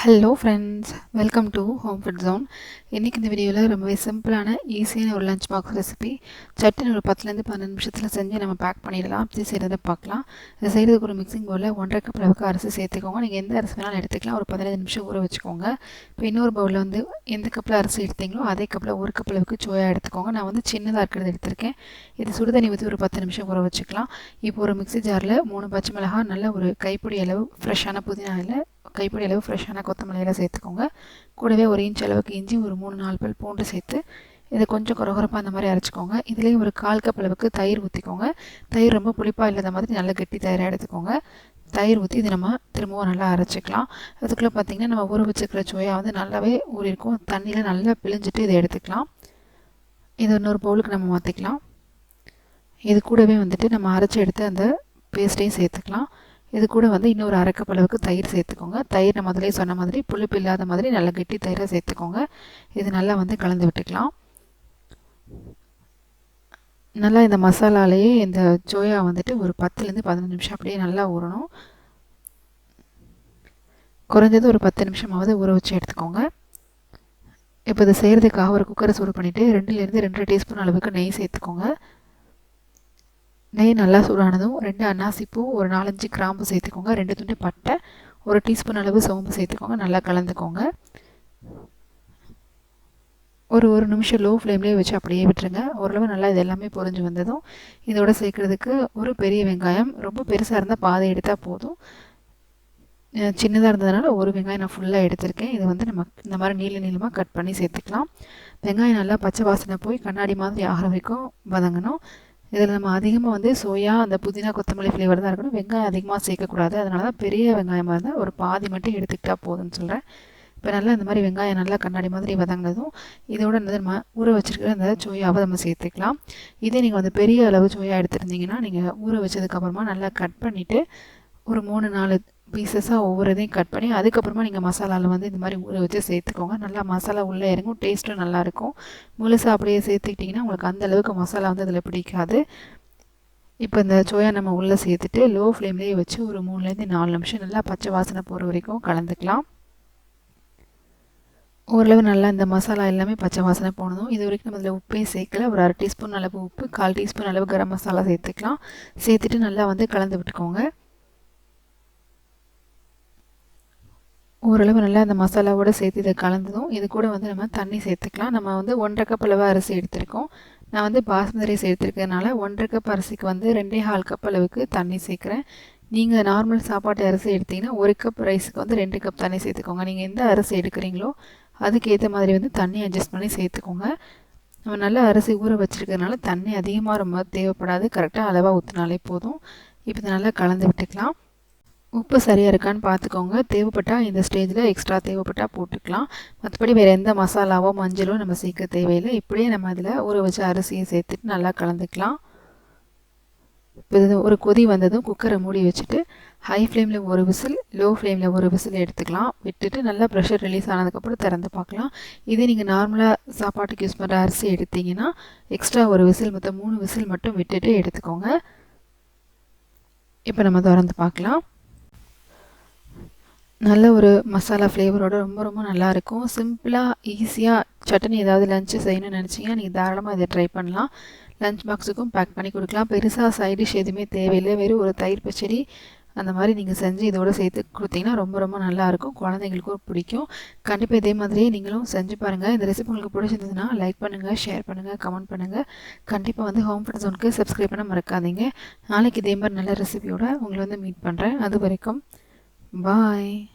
Hello friends welcome to home food zone இன்றைக்கி இந்த வீடியோவில் ரொம்பவே சிம்பிளான ஈஸியான ஒரு லஞ்ச் பாக்ஸ் ரெசிபி சட்டுன்னு ஒரு பத்துலேருந்து பன்னெண்டு நிமிஷத்தில் செஞ்சு நம்ம பேக் பண்ணிடலாம். அப்படி செய்கிறத பார்க்கலாம். இது செய்கிறதுக்கு ஒரு மிக்சிங் பவுலில் ஒன்றரை கப் அளவுக்கு அரிசி சேர்த்துக்கோங்க. நீங்கள் எந்த அரிசி வேணாலும் எடுத்துக்கலாம். ஒரு பதினஞ்சு நிமிஷம் ஊற வச்சுக்கோங்க. இப்போ இன்னொரு பவுலில் வந்து எந்த கப்பில் அரிசி எடுத்தீங்களோ அதே கப்பில் ஒரு கப் அளவுக்கு சோயா எடுத்துக்கோங்க. நான் வந்து சின்னதாக இருக்கிறது எடுத்திருக்கேன். இது சுடுதண்ணி ஊற்றி ஒரு பத்து நிமிஷம் ஊற வச்சுக்கலாம். இப்போ ஒரு மிக்சி ஜாரில் மூணு பச்சை மிளகாய் நல்ல ஒரு கைப்பிடி அளவு ஃப்ரெஷ்ஷான புதினா இல்லை கைப்படி அளவு ஃப்ரெஷ்ஷான கொத்தமல்லியில் சேர்த்துக்கோங்க. கூடவே ஒரு இன்ச் அளவுக்கு இஞ்சி ஒரு மூணு நாலு பல் பூண்டு சேர்த்து இதை கொஞ்சம் குறகுறப்பாக அந்த மாதிரி அரைச்சிக்கோங்க. இதுலேயும் ஒரு கால் கப் அளவுக்கு தயிர் ஊற்றிக்கோங்க தயிர் ரொம்ப புளிப்பாக இல்லாத மாதிரி நல்ல கெட்டி தயிராக எடுத்துக்கோங்க. தயிர் ஊற்றி இது நம்ம திரும்பவும் நல்லா அரைச்சிக்கலாம். அதுக்குள்ளே பார்த்திங்கன்னா நம்ம ஊற வச்சுக்கிற சோயா வந்து நல்லாவே ஊறிருக்கும் தண்ணியில் நல்லா பிழிஞ்சிட்டு இதை எடுத்துக்கலாம். இது இன்னொரு பவுலுக்கு நம்ம மாற்றிக்கலாம் இது கூடவே வந்துட்டு நம்ம அரைச்சி எடுத்து அந்த பேஸ்ட்டையும் சேர்த்துக்கலாம். இது கூட வந்து இன்னொரு அரைக்கப் அளவுக்கு தயிர் சேர்த்துக்கோங்க. தயிர் நான் முதலே சொன்ன மாதிரி புளிப்பு இல்லாத மாதிரி நல்லா கெட்டி தயிராக சேர்த்துக்கோங்க. இது நல்லா வந்து கலந்து விட்டுக்கலாம். நல்லா இந்த மசாலாலேயே இந்த சோயா வந்துட்டு ஒரு பத்துலேருந்து பதினஞ்சு நிமிஷம் அப்படியே நல்லா ஊறணும். குறைஞ்சது ஒரு பத்து நிமிஷமாவது ஊற வச்சு எடுத்துக்கோங்க. இப்போ இதை செய்கிறதுக்காக ஒரு குக்கரை சூடு பண்ணிவிட்டு ரெண்டுலேருந்து ரெண்டு டீஸ்பூன் அளவுக்கு நெய் சேர்த்துக்கோங்க. நெய் நல்லா சூடானதும் ரெண்டு அன்னாசிப்பூ ஒரு நாலஞ்சு கிராம்பு சேர்த்துக்கோங்க. ரெண்டு துண்டு பட்டை ஒரு டீஸ்பூன் அளவு சோம்பு சேர்த்துக்கோங்க. நல்லா கலந்துக்கோங்க. ஒரு ஒரு நிமிஷம் லோ ஃப்ளேம்லேயே வச்சு அப்படியே விட்டுருங்க. ஓரளவு நல்லா இது எல்லாமே பொறிஞ்சு வந்ததும் இதோட சேர்க்குறதுக்கு ஒரு பெரிய வெங்காயம் ரொம்ப பெருசாக இருந்தால் பாதை எடுத்தால் போதும். சின்னதாக இருந்ததுனால ஒரு வெங்காயம் நான் ஃபுல்லாக எடுத்திருக்கேன். இது வந்து நம்ம இந்த மாதிரி நீள நீளமாக கட் பண்ணி சேர்த்துக்கலாம். வெங்காயம் நல்லா பச்சை வாசனை போய் கண்ணாடி மாதிரி ஆகிற வரைக்கும் வதங்கணும். இதில் நம்ம அதிகமாக வந்து சோயா அந்த புதினா கொத்தமல்லி ஃப்ளேவர் தான் இருக்கணும். வெங்காயம் அதிகமாக சேர்க்கக்கூடாது. அதனால தான் பெரிய வெங்காயமாக இருந்தால் ஒரு பாதி மட்டும் எடுத்துக்கிட்டால் போதும்னு சொல்கிறேன் இப்போ நல்லா இந்த மாதிரி வெங்காயம் நல்லா கண்ணாடி மாதிரி வதங்கினதும் இதோட நம்ம ஊற வச்சுருக்கிற அந்த சோயாவை நம்ம சேர்த்துக்கலாம். இதே நீங்கள் வந்து பெரிய அளவு சோயா எடுத்துருந்தீங்கன்னா நீங்கள் ஊற வச்சதுக்கப்புறமா நல்லா கட் பண்ணிவிட்டு ஒரு மூணு நாலு பீசஸாக ஒவ்வொரு இதையும் கட் பண்ணி அதுக்கப்புறமா நீங்கள் மசாலாவில் வந்து இந்த மாதிரி ஊற வச்சு சேர்த்துக்கோங்க. நல்லா மசாலா உள்ளே இறங்கும் டேஸ்ட்டும் நல்லாயிருக்கும் முழுசாக அப்படியே சேர்த்துக்கிட்டிங்கன்னா உங்களுக்கு அந்தளவுக்கு மசாலா வந்து அதில் பிடிக்காது. இப்போ இந்த சோயா நம்ம உள்ளே சேர்த்துட்டு லோ ஃப்ளேம்லேயே வச்சு ஒரு மூணுலேருந்து நாலு நிமிஷம் நல்லா பச்சை வாசனை போகிற வரைக்கும் கலந்துக்கலாம். ஓரளவு நல்லா இந்த மசாலா எல்லாமே பச்சை வாசனை போனதும் இது வரைக்கும் நம்ம அதில் உப்பையும் சேர்க்கல. ஒரு அரை டீஸ்பூன் அளவு உப்பு கால் டீஸ்பூன் அளவு கரம் மசாலா சேர்த்துக்கலாம். சேர்த்துட்டு நல்லா வந்து கலந்து விட்டுக்கோங்க. ஓரளவு நல்லா அந்த மசாலாவோடு சேர்த்து இதை கலந்ததும் இது கூட வந்து நம்ம தண்ணி சேர்த்துக்கலாம். நம்ம வந்து ஒன்றரை கப் அளவு அரிசி எடுத்திருக்கோம். நான் வந்து பாஸ்மதி ரைஸ் எடுத்துருக்கிறதுனால ஒன்றரை கப் அரிசிக்கு வந்து ரெண்டே ஹால் கப் அளவுக்கு தண்ணி சேர்க்குறேன். நீங்கள் நார்மல் சாப்பாட்டு அரிசி எடுத்திங்கன்னா ஒரு கப் ரைஸுக்கு வந்து ரெண்டு கப் தண்ணி சேர்த்துக்கோங்க. நீங்கள் எந்த அரிசி எடுக்கிறீங்களோ அதுக்கேற்ற மாதிரி வந்து தண்ணி அட்ஜஸ்ட் பண்ணி சேர்த்துக்கோங்க. நம்ம நல்லா அரிசி ஊற வச்சுருக்கிறதுனால தண்ணி அதிகமாக ரொம்ப தேவைப்படாது. கரெக்டாக அளவாக ஊற்றினாலே போதும். இப்போ இதை நல்லா கலந்து விட்டுக்கலாம். உப்பு சரியாக இருக்கான்னு பார்த்துக்கோங்க தேவைப்பட்டால் இந்த ஸ்டேஜில் எக்ஸ்ட்ரா தேவைப்பட்டால் போட்டுக்கலாம். மற்றபடி வேறு எந்த மசாலாவோ மஞ்சளோ நம்ம சேர்க்க தேவையில்லை. இப்படியே நம்ம அதில் ஊற வச்ச அரிசியை சேர்த்துட்டு நல்லா கலந்துக்கலாம். இப்போ இது ஒரு கொதி வந்ததும் குக்கரை மூடி வச்சுட்டு ஹை ஃப்ளேமில் ஒரு விசில் லோ ஃப்ளேமில் ஒரு விசில் எடுத்துக்கலாம். விட்டுட்டு நல்லா ப்ரெஷர் ரிலீஸ் ஆனதுக்கப்புறம் திறந்து பார்க்கலாம் இதே நீங்கள் நார்மலாக சாப்பாட்டுக்கு யூஸ் பண்ணுற அரிசி எடுத்திங்கன்னா எக்ஸ்ட்ரா ஒரு விசில் மொத்தம் மூணு விசில் மட்டும் விட்டுட்டு எடுத்துக்கோங்க. இப்போ நம்ம திறந்து பார்க்கலாம் நல்ல ஒரு மசாலா ஃப்ளேவரோட ரொம்ப ரொம்ப நல்லாயிருக்கும். சிம்பிளாக ஈஸியாக சட்னி ஏதாவது லஞ்சு செய்யணும்னு நினச்சிங்கன்னா நீங்கள் தாராளமாக இதை ட்ரை பண்ணலாம். லஞ்ச் பாக்ஸுக்கும் பேக் பண்ணி கொடுக்கலாம். பெருசாக சைட் டிஷ் எதுவுமே தேவையில்லை. வெறும் ஒரு தயிர் பச்சடி அந்த மாதிரி நீங்கள் செஞ்சு இதோடு சேர்த்து கொடுத்தீங்கன்னா ரொம்ப ரொம்ப நல்லாயிருக்கும். குழந்தைங்களுக்கும் பிடிக்கும். கண்டிப்பாக இதே மாதிரியே நீங்களும் செஞ்சு பாருங்கள் இந்த ரெசிபி உங்களுக்கு பிடிச்சிருந்ததுன்னா லைக் பண்ணுங்கள் ஷேர் பண்ணுங்கள் கமெண்ட் பண்ணுங்கள் கண்டிப்பாக வந்து ஹோம் ஃபுட் ஜோனுக்கு சப்ஸ்கிரைப் பண்ண மறக்காதீங்க. நாளைக்கு இதே மாதிரி நல்ல ரெசிபியோட உங்களை வந்து மீட் பண்ணுறேன் அது வரைக்கும் Bye.